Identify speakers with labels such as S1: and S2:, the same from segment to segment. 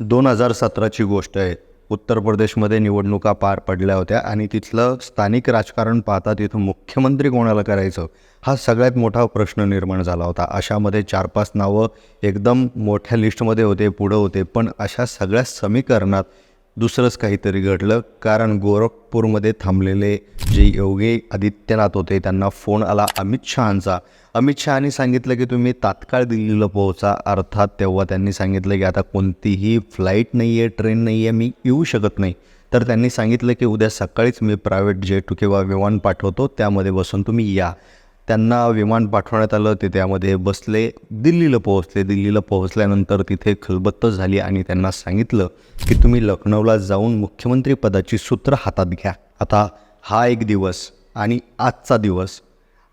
S1: दोन हजार सतराची गोष्ट आहे. उत्तर प्रदेशमध्ये निवडणुका पार पडल्या होत्या आणि तिथलं स्थानिक राजकारण पाहता तिथं मुख्यमंत्री कोणाला करायचं हा सगळ्यात मोठा प्रश्न निर्माण झाला होता. अशामध्ये चार पाच नावं एकदम मोठ्या लिस्टमध्ये होते पुढं होते पण अशा सगळ्या समीकरणात दुसरंच काहीतरी घडलं. कारण गोरखपूरमध्ये थांबलेले जे योगी आदित्यनाथ होते त्यांना फोन आला अमित शहांचा. अमित शहानी सांगितलं की तुम्ही तात्काळ दिल्लीला पोहोचा. अर्थात तेव्हा त्यांनी सांगितलं की आता कोणतीही फ्लाईट नाही आहे ट्रेन नाही आहे मी येऊ शकत नाही. तर त्यांनी सांगितलं की उद्या सकाळीच मी प्रायव्हेट जेट किंवा विमान पाठवतो त्यामध्ये बसून तुम्ही या. त्यांना विमान पाठवण्यात आलं. ते त्यामध्ये बसले. दिल्लीला पोहोचले. दिल्लीला पोहोचल्यानंतर तिथे खलबत्त झाली आणि त्यांना सांगितलं की तुम्ही लखनौला जाऊन मुख्यमंत्री पदाची सूत्र हातात घ्या. आता हा एक दिवस आणि आजचा दिवस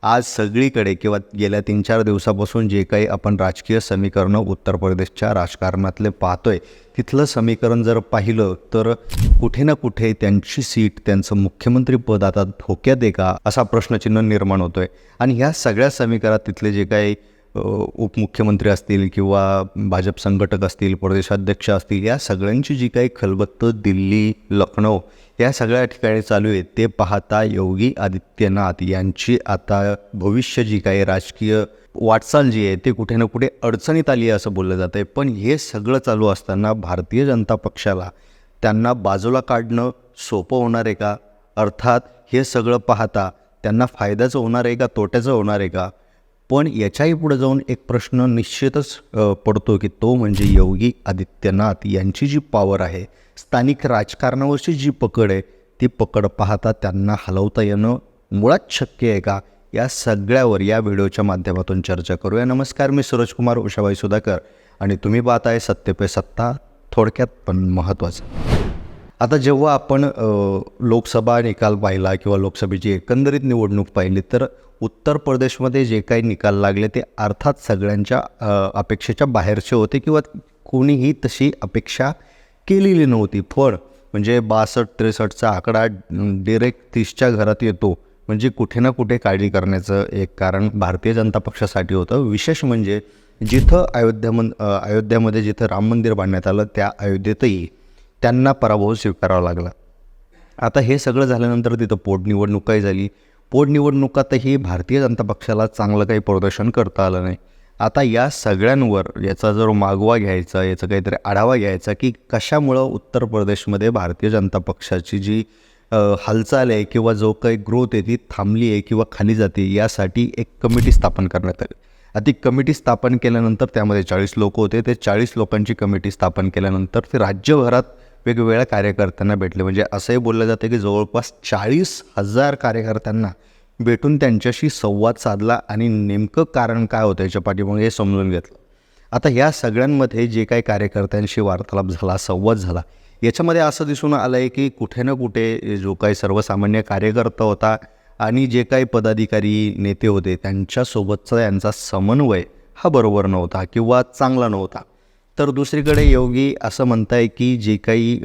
S1: आज सगळीकडे किंवा गेल्या तीन चार दिवसापासून जे काही आपण राजकीय समीकरणं उत्तर प्रदेशच्या राजकारणातले पाहतोय तिथलं समीकरण जर पाहिलं तर कुठे ना कुठे त्यांची सीट त्यांचं मुख्यमंत्रीपद आता धोक्यात आहे का असा प्रश्नचिन्ह निर्माण होतोय. आणि ह्या सगळ्या समीकरणात तिथले जे काही उपमुख्यमंत्री असतील किंवा भाजप संघटक असतील प्रदेशाध्यक्ष असतील या सगळ्यांची जी काही खलबत्त दिल्ली लखनौ या सगळ्या ठिकाणी चालू आहे ते पाहता योगी आदित्यनाथ यांची आता भविष्य जी काही राजकीय वाटचाल जी आहे ते कुठे ना कुठे अडचणीत आली आहे असं बोललं जातं आहे. पण हे सगळं चालू असताना भारतीय जनता पक्षाला त्यांना बाजूला काढणं सोपं होणार आहे का? अर्थात हे सगळं पाहता त्यांना फायद्याचं होणार आहे का? तोट्याचं होणार आहे का? पण याच्याही पुढे जाऊन एक प्रश्न निश्चितच पडतो की तो म्हणजे योगी आदित्यनाथ यांची जी पॉवर आहे स्थानिक राजकारणावरची जी पकड आहे ती पकड पाहता त्यांना हलवता येणं मुळात शक्य आहे का? या सगळ्यावर या व्हिडिओच्या माध्यमातून चर्चा करूया. नमस्कार मी सूरजकुमार उषाबाई सुधाकर आणि तुम्ही पाहताय सत्य पे सत्ता थोडक्यात पण महत्त्वाचं. आता जेव्हा आपण लोकसभा निकाल पाहिला किंवा लोकसभेची एकंदरीत निवडणूक पाहिली तर उत्तर प्रदेशमध्ये जे काही निकाल लागले ते अर्थात सगळ्यांच्या अपेक्षेच्या बाहेरचे होते किंवा कोणीही तशी अपेक्षा केलेली नव्हती. पण म्हणजे बासष्ट त्रेसष्टचा आकडा डिरेक्ट तीसच्या घरात येतो. म्हणजे कुठे ना कुठे काळजी करण्याचं एक कारण भारतीय जनता पक्षासाठी होतं. विशेष म्हणजे जिथं अयोध्यामन अयोध्यामध्ये जिथं राम मंदिर बांधण्यात आलं त्या अयोध्येतही त्यांना पराभव स्वीकारावा लागला. आता हे सगळं झाल्यानंतर तिथं पोटनिवडणूकही झाली. पोटनिवडणुकातही भारतीय जनता पक्षाला चांगलं काही प्रदर्शन करता आलं नाही. आता या सगळ्यांवर याचा जर मागोवा घ्यायचा याचा काहीतरी आढावा घ्यायचा की कशामुळं उत्तर प्रदेशमध्ये भारतीय जनता पक्षाची जी हालचाल आहे किंवा जो काही ग्रोथ आहे ती थांबली आहे किंवा खाली जाते यासाठी एक कमिटी स्थापन करण्यात आली. आता ती कमिटी स्थापन केल्यानंतर त्यामध्ये चाळीस लोक होते. ते चाळीस लोकांची कमिटी स्थापन केल्यानंतर ते राज्यभरात वेगवेगळ्या कार्यकर्त्यांना भेटले. म्हणजे असंही बोललं जातं की जवळपास चाळीस हजार कार्यकर्त्यांना भेटून त्यांच्याशी संवाद साधला आणि नेमकं कारण काय होतं याच्या पाठीमागे हे समजून घेतलं. आता ह्या सगळ्यांमध्ये जे काही कार्यकर्त्यांशी वार्तालाप झाला संवाद झाला याच्यामध्ये असं दिसून आलं आहे की कुठे ना कुठे जो काही सर्वसामान्य कार्यकर्ता होता आणि जे काही पदाधिकारी नेते होते त्यांच्यासोबतचा यांचा समन्वय हा बरोबर नव्हता किंवा चांगला नव्हता. तर दुसरीकडे योगी असं म्हणताय की जे काही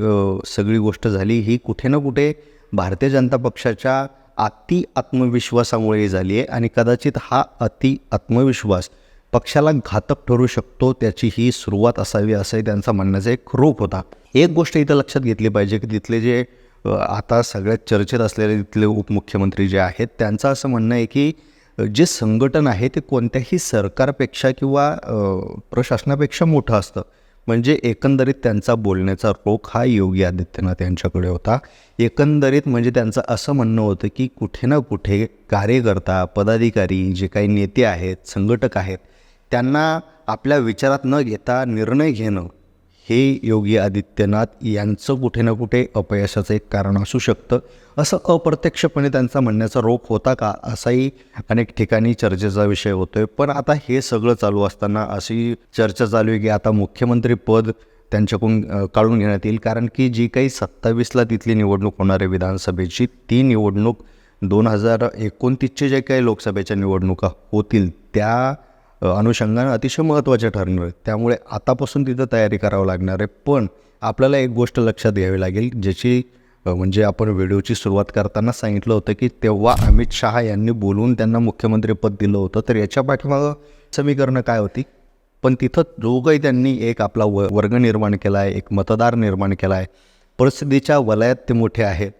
S1: सगळी गोष्ट झाली ही कुठे ना कुठे भारतीय जनता पक्षाच्या अति आत्मविश्वासामुळे झाली आहे आणि कदाचित हा अति आत्मविश्वास पक्षाला घातक ठरू शकतो त्याची ही सुरुवात असावी असंही त्यांचा म्हणण्याचा एक रूप होता. एक गोष्ट इथं लक्षात घेतली पाहिजे की तिथले जे आता सगळ्यात चर्चेत असलेले तिथले उपमुख्यमंत्री जे आहेत त्यांचं असं म्हणणं आहे की जे संघटन आहे ते कोणत्याही सरकारपेक्षा किंवा प्रशासनापेक्षा मोठं असतं. म्हणजे एकंदरीत त्यांचा बोलण्याचा रोख हा योगी आदित्यनाथ यांच्याकडे होता. एकंदरीत म्हणजे त्यांचं असं म्हणणं होतं की कुठे ना कुठे कार्यकर्ता पदाधिकारी जे काही नेते आहेत संघटक आहेत त्यांना आपल्या विचारात न घेता निर्णय घेणं हे योगी आदित्यनाथ यांचं कुठे ना कुठे अपयशाचं एक कारण असू शकतं. असं अप्रत्यक्षपणे त्यांचा म्हणण्याचा रोख होता का? असाही अनेक ठिकाणी चर्चेचा विषय होतोय. पण आता हे सगळं चालू असताना अशी चर्चा चालू आहे की आता मुख्यमंत्री पद त्यांच्याकडून काढून घेण्यात येईल. कारण की जी काही सत्तावीसला तिथली निवडणूक होणार आहे विधानसभेची ती निवडणूक दोन हजार एकोणतीसचे जे काही लोकसभेच्या निवडणुका होतील त्या अनुषंगानं अतिशय महत्त्वाच्या ठरणार आहेत. त्यामुळे आतापासून तिथं तयारी करावं लागणार आहे. पण आपल्याला एक गोष्ट लक्षात घ्यावी लागेल ज्याची म्हणजे आपण व्हिडिओची सुरुवात करताना सांगितलं होतं की तेव्हा अमित शहा यांनी बोलून त्यांना मुख्यमंत्रीपद दिलं होतं. तर याच्या पाठीमागं समीकरणं काय होती? पण तिथं जो काही त्यांनी एक आपला व वर्ग निर्माण केला आहे एक मतदार निर्माण केला आहे परिस्थितीच्या वलयात ते मोठे आहेत.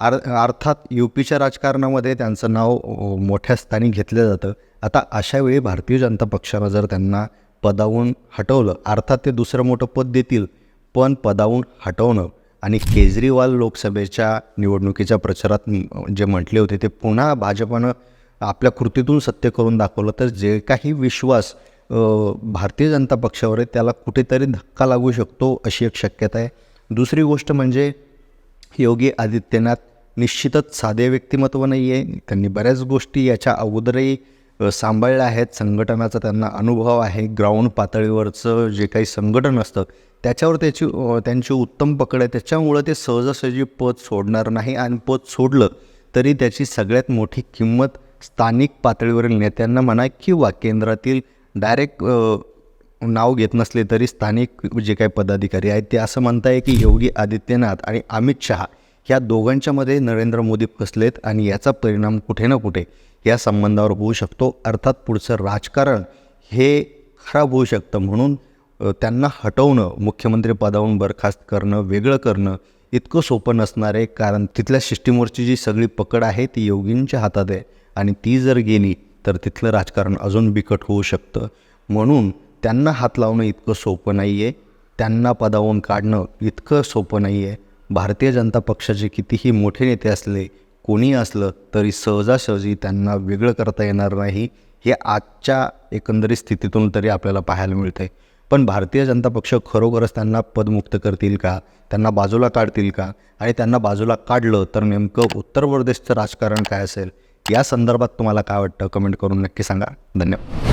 S1: आर अर्थात यू पीच्या राजकारणामध्ये त्यांचं नाव मोठ्या स्थानी घेतलं जातं. आता अशा वेळी भारतीय जनता पक्षानं जर त्यांना पदावून हटवलं अर्थात ते दुसरं मोठं पद देतील पण पदावून हटवणं आणि केजरीवाल लोकसभेच्या निवडणुकीच्या प्रचारात जे म्हटले होते ते पुन्हा भाजपनं आपल्या कृतीतून सत्य करून दाखवलं तर जे काही विश्वास भारतीय जनता पक्षावर आहे त्याला कुठेतरी धक्का लागू शकतो अशी एक शक्यता आहे. दुसरी गोष्ट म्हणजे योगी आदित्यनाथ निश्चितच साधे व्यक्तिमत्व नाही आहे त्यांनी बऱ्याच गोष्टी याच्या अगोदरही सांभाळल्या आहेत. संघटनाचा त्यांना अनुभव आहे. ग्राउंड पातळीवरचं जे काही संघटन असतं त्याच्यावर त्याची त्यांची उत्तम पकड आहे. त्याच्यामुळं ते सहजासहजी पद सोडणार नाही आणि पद सोडलं तरी त्याची सगळ्यात मोठी किंमत स्थानिक पातळीवरील नेत्यांना म्हणा किंवा केंद्रातील डायरेक्ट नाव घेत नसले तरी स्थानिक जे काही पदाधिकारी आहेत ते असं म्हणताय की योगी आदित्यनाथ आणि अमित शहा ह्या दोघांच्यामध्ये नरेंद्र मोदी फसलेत आणि याचा परिणाम कुठे ना कुठे या संबंधावर होऊ शकतो. अर्थात पुढचं राजकारण हे खराब होऊ शकतं म्हणून त्यांना हटवणं मुख्यमंत्री पदावरून बरखास्त करणं वेगळं करणं इतकं सोपं नसणार आहे. कारण तिथल्या सिस्टीमवरची जी सगळी पकड आहे ती योगींच्या हातात आहे आणि ती जर गेली तर तिथलं राजकारण अजून बिकट होऊ शकतं. म्हणून त्यांना हात लावणं इतकं सोपं नाही आहे त्यांना पदावरून काढणं इतकं सोपं नाही आहे भारतीय जनता पक्षाचे कितीही मोठे नेते असले कोणी असलं तरी सहजासहजी त्यांना वेगळं करता येणार नाही हे आजच्या एकंदरीत स्थितीतून तरी आपल्याला पाहायला मिळतं आहे पण भारतीय जनता पक्ष खरोखरच त्यांना पदमुक्त करतील का? त्यांना बाजूला काढतील का? आणि त्यांना बाजूला काढलं तर नेमकं उत्तर प्रदेशचं राजकारण काय असेल? या संदर्भात तुम्हाला काय वाटतं? कमेंट करून नक्की सांगा. धन्यवाद.